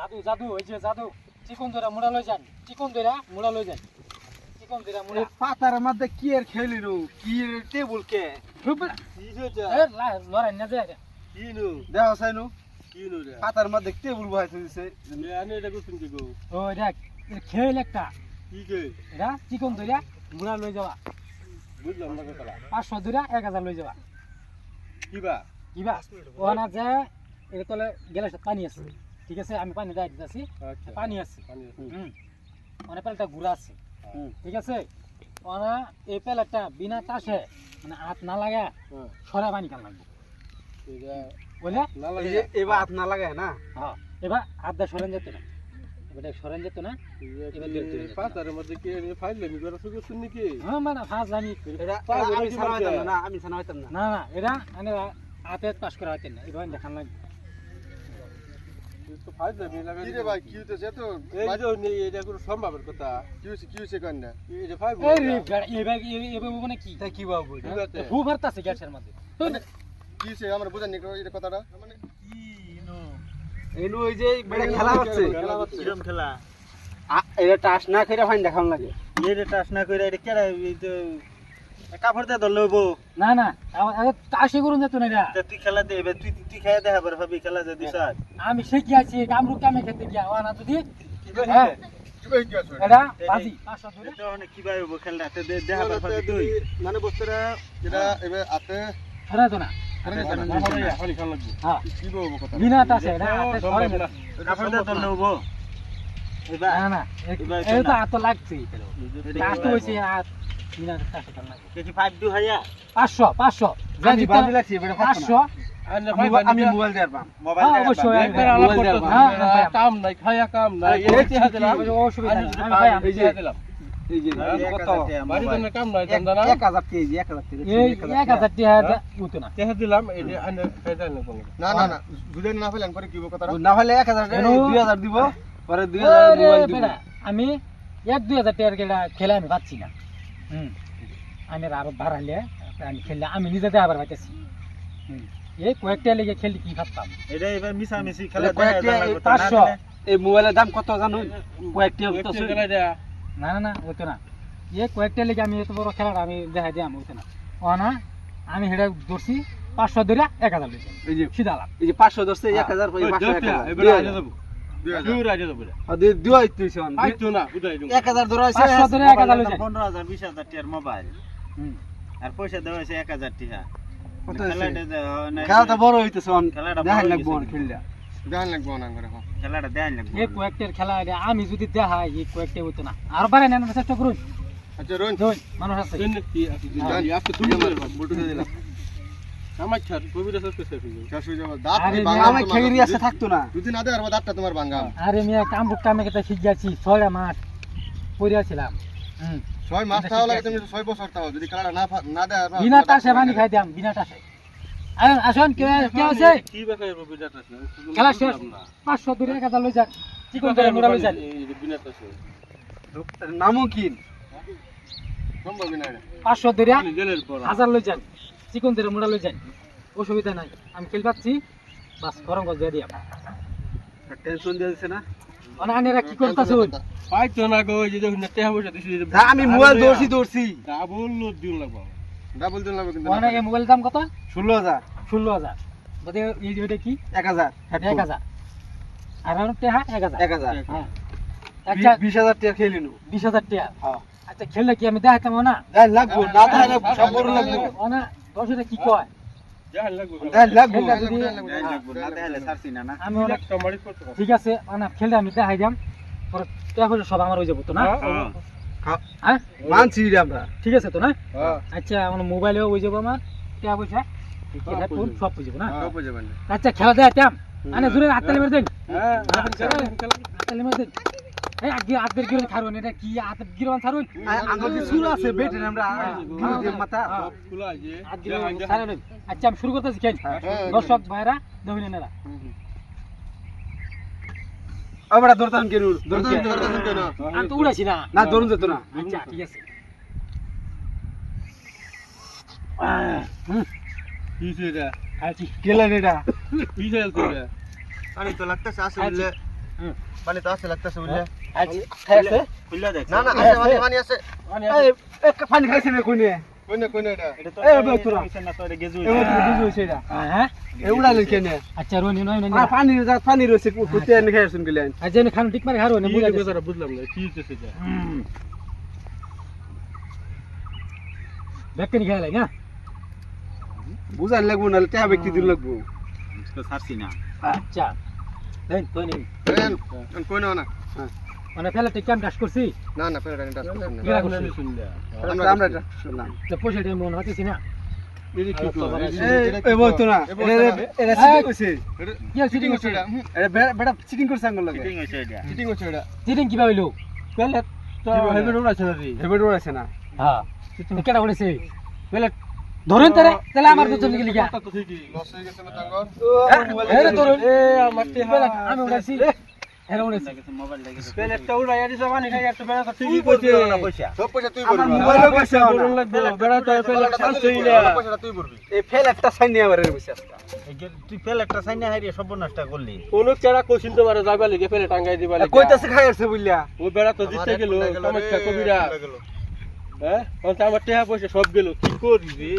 জাদু জাদু ওই যে জাদু। চিকন ধরা মুড়া লই যান। চিকন ধরা মুড়া লই যান। চিকন ধরা মুড়া। পাতার মধ্যে কি এর খেলি নু কি টেবুল কে? লড়াই না যায় দেহ সাইনু কিনো রে? পাতার মধ্যে টেবুল বহাই দিছে। আমি এটা করছেন কি গো? ও দেখ খেল একটা। কি কে? এটা চিকন ধরা মুড়া লই যাওয়া। বুঝলাম না কথা পাঁচশো ধরা এক হাজার লই যাওয়া। কিবা? কিবা? ও না যে এটা তলে গেলে পানি আছে। ঠিক আছে? আমি পানি দেয় দিতেছি। আচ্ছা। পানি আছে। পানি আছে। হুম। অনেক পেলটা ঘুরা আছে। ঠিক আছে? ওরা এই পেলেটটা বিনা তাসে মানে হাত না লাগা হ্যাঁ। সরা পানি কান লাগবে। বুঝলে এবার হাত না লাগায় না? হ্যাঁ। এবার হাত দা সরেন যেত না। এবার সরেন যেত না মধ্যে কি এনে ফাইল আমি করা শুরু করছেন নাকি? হ্যাঁ মানে ফাঁস জানি এটা আমি হয়েছে সানা হইতাম না না আমি সানা হইতাম না। না না এটা মানে হাতে পাস করা হতেন না এবার দেখান লাগবে। তো ফাইল লাগা কি রে ভাই কি হইতেছে তো এই যে নেই এটা কোনো সম্ভবের কথা। কি হইছে কি হইছে কান না? এই যে ফাইল এই রে বেড়া, এবার এবার মানে কি? তাই কি বাবু হু ভরতাছে গ্যাসের মধ্যে। কি হইছে আমার বুঝান এটা কথাটা। মানে এনু ওই যে খেলা হচ্ছে। খেলা হচ্ছে। কিরম খেলা? এটা টাস না খেলে ফাইন দেখাম লাগে। এটা টাস না করে এটা এই তো কাপড় দিয়ে ধরলে হইব। না না আমার করুন যেত না এটা তুই খেলা দে এবার তুই তুই খেয়ে দেখা পার ভাবি খেলা দে দিস আমি শিখে আছি কামরু কামে খেতে গিয়া। ও না যদি হ্যাঁ। আছে তুই মানে বস্তুটা যেটা হ্যাঁ। এবার তো না। লাগছে। পাঁচশো পাঁচশো। আমি পাঁচশো মোবাইল পাম। মোবাইল কাম নাই খায়া কাম নাই অসুবিধা দিলাম। এক দুই হাজার আমি এক দুই টাকার খেলে আমি পাচ্ছি না। হুম। আমি আরও বাড়াইলে আমি খেললে আমি নিজে দিয়ে আবার পাইতেছি। এই কয়েকটা লেগে খেললে কি ভাবতাম? এটা এবার মিশামিশি খেলা কয়েকটা তো, পাঁচশো। এই মোবাইলের দাম কত জানো? কয়েকটি না না না হতো না। এই কয়েকটা লেগে আমি এত বড় খেলাটা আমি দেখা দিই আমি হতো না। ও না আমি হেটা ধরছি পাঁচশো ধরে এক হাজার লইছি এই যে সিধা লাভ। এই যে পাঁচশো দশটা এক হাজার ওই পাঁচশো এক হাজার। আর পয়সা দেওয়া হয়েছে এক হাজার টিহা। খেলাটা হয় বড় হইতেছে আমি যদি দেখাই কয়েকটা হতো না। আর বারে নেন চেষ্টা করুন। আচ্ছা মানুষ আছে। আমার আমার বলটু দিয়ে দিলাম আমার ছাড় কবিরা শেষ করতে হবে শেষ হয়ে যাবে। দাঁত আরে ভাঙা আমার খেগিরি আসতে থাকতো না। যদি না দেয় আর দাঁতটা তোমার ভাঙা। আরে মিয়া কামরুক কামে কেটে শিখ গেছি ছয়টা মাস পড়িয়াছিলাম হুম। ছয় মাস তাও লাগে তুমি ছয় বছর তাও যদি খেলাটা না না দেয় বিনা টাসে পানি খাই দিয়াম বিনা টাসে। আরে আসুন কে কে আছে? কি বেকার কবিরাটা আছে খেলা শেষ। পাঁচশো দূরে হাজার মুড়া লই না। পাঁচশো দূরে লই যান চিকন করে মুড়া লই যান অসুবিধা নাই। আমি খেল পাচ্ছি। বাস গরম করে দিয়ে দিয়াম টেনশন দিয়ে দিছে না? আনেরা কি করতেছে পাইতো না গো এই যে যখন টেহা পয়সা দিছি। আমি মোবাইল দৌড়ছি দৌড়ছি ডাবল লোড দিন লাগবে ডাবল দিন লাগবে কিন্তু মানে এই মোবাইল দাম কত? ষোলো হাজার। ষোলো হাজার। বোধহয় এই যে কি? এক হাজার। এক হাজার। আর আমার টেহা এক হাজার। এক হাজার। হ্যাঁ। আচ্ছা বিশ হাজার টাকা খেয়ে নিনু। বিশ হাজার টাকা হ্যাঁ। আচ্ছা খেললে কি আমি দেখাতাম না দেখ লাগবো না সব বড় লাগবো। না দশ কি কয়? জাহান লাগবে দেখ লাগবো খেললে যদি দেয় লাগবে, না দেখালে ছাড়ছি না না আমি অনেক একটা মারি করতে পারো ঠিক আছে না আমি দেখাই দিলাম পরে টাকা পয়সা সব আমার হয়ে যাব তো না? হ্যাঁ। হ্যাঁ। মানছি আমরা। ঠিক আছে তো না? আচ্ছা আমার মোবাইলেও হয়ে যাব আমার। টাকা পয়সা। সব হয়ে যাব না? সব যাবে না। আচ্ছা খেলা দেখাতাম আনে জোরে হাততালি মেরে দেন। হ্যাঁ। হাততালি মেরে দেন। এই আগে হাতের গিরন ছাড়ুন এটা কি হাতের গিরন ছাড়ুন? আমার যে চুল আছে বেটে আমরা গিরু মাথা। খোলা আছে ছাড়ুন আচ্ছা আমি শুরু করতেছি খেল হ্যাঁ, দর্শক ভাইরা দহিনেরা আমরা ধরতাম কেন? ধরতে ধরতে কেন? আমি তো উড়াইছি না। না ধরুন যেত না আচ্ছা ঠিক আছে। হুম, এটা। গেলেন এটা? কি খেলতে রে পানি তো লাগতেছে আসে খাইছি। বললে হুম। পানি তো আছে লাগতেছে বুঝলে খুললা দেখ না না আছে পানি পানি আছে। পানি খাইছে না কোনে? না হ্যাঁ। এ উড়ালেন কেনে? আচ্ছা রোনি নয় নয় আর পানি যা পানি রয়েছে কুতে এনে খাই শুন গেলেন আজ যেন খানো ঠিক মারে হারো না বুঝা গেছে কথাটা বুঝলাম না কি হচ্ছে সেটা ব্যাকটেরি খেলা লাগে না বুঝান লাগবো টাকা ব্যক্তি দিন লাগবো। না। আচ্ছা। দেন তো নেই? ফেন কোনে না। মানে ফেলে ঠিক কাম কাজ করছি? না না এটা টাচ করছেন না। কিরা করছি। শুনলে আমরা আমরা শুনলাম তো পয়সা টাইম মনে হচ্ছে না। এই কি তো এই না। এই বলতো না। এটা সিটিং করছে। কি আর চিটিং করছে? এটা এটা বেটা সিটিং করছে আঙ্গুল লাগে। ফিটিং হইছে এটা। চিটিং হচ্ছে এটা। চিটিং কি ভাবিলো পেলে তো হেলমেট উড়াছে না রে হেলমেট উড়াছে না। হ্যাঁ। কেটা করেছে বলে ধরেন তারে তাহলে আমার তো চলে গেলি লস হয়ে গেছে না তাঙ্গর? এরে ধরুন। এ আমার টেহা আমি উড়াইছি এরে উড়াইছি। মোবাইল লাগে পেলে একটা উড়াইয়া দিছে পানি একটা বেটা তো ঠিকই ঠিকই কইছে কইছে পয়সা। সব পয়সা তুই ভরবি। মোবাইলে পয়সা বলুন লাগবে বেড়া তো পেলে শান্তি না পয়সাটা তুই ভরবি। এই ফেল একটা সাইন নিয়ে তুই ফেল একটা সাইনা হারিয়ে সর্বনাশটা করলি। কোন চেরা কোচিন তো মারে যাবে লিগে টাঙ্গাই দিবা লাগে। কইতাছে খাই আসছে বুঝলা ও বেড়া তো দিতে গেল সমস্যা কবিরা। হ্যাঁ? আমার টেহা পয়সা সব গেল। কি করবি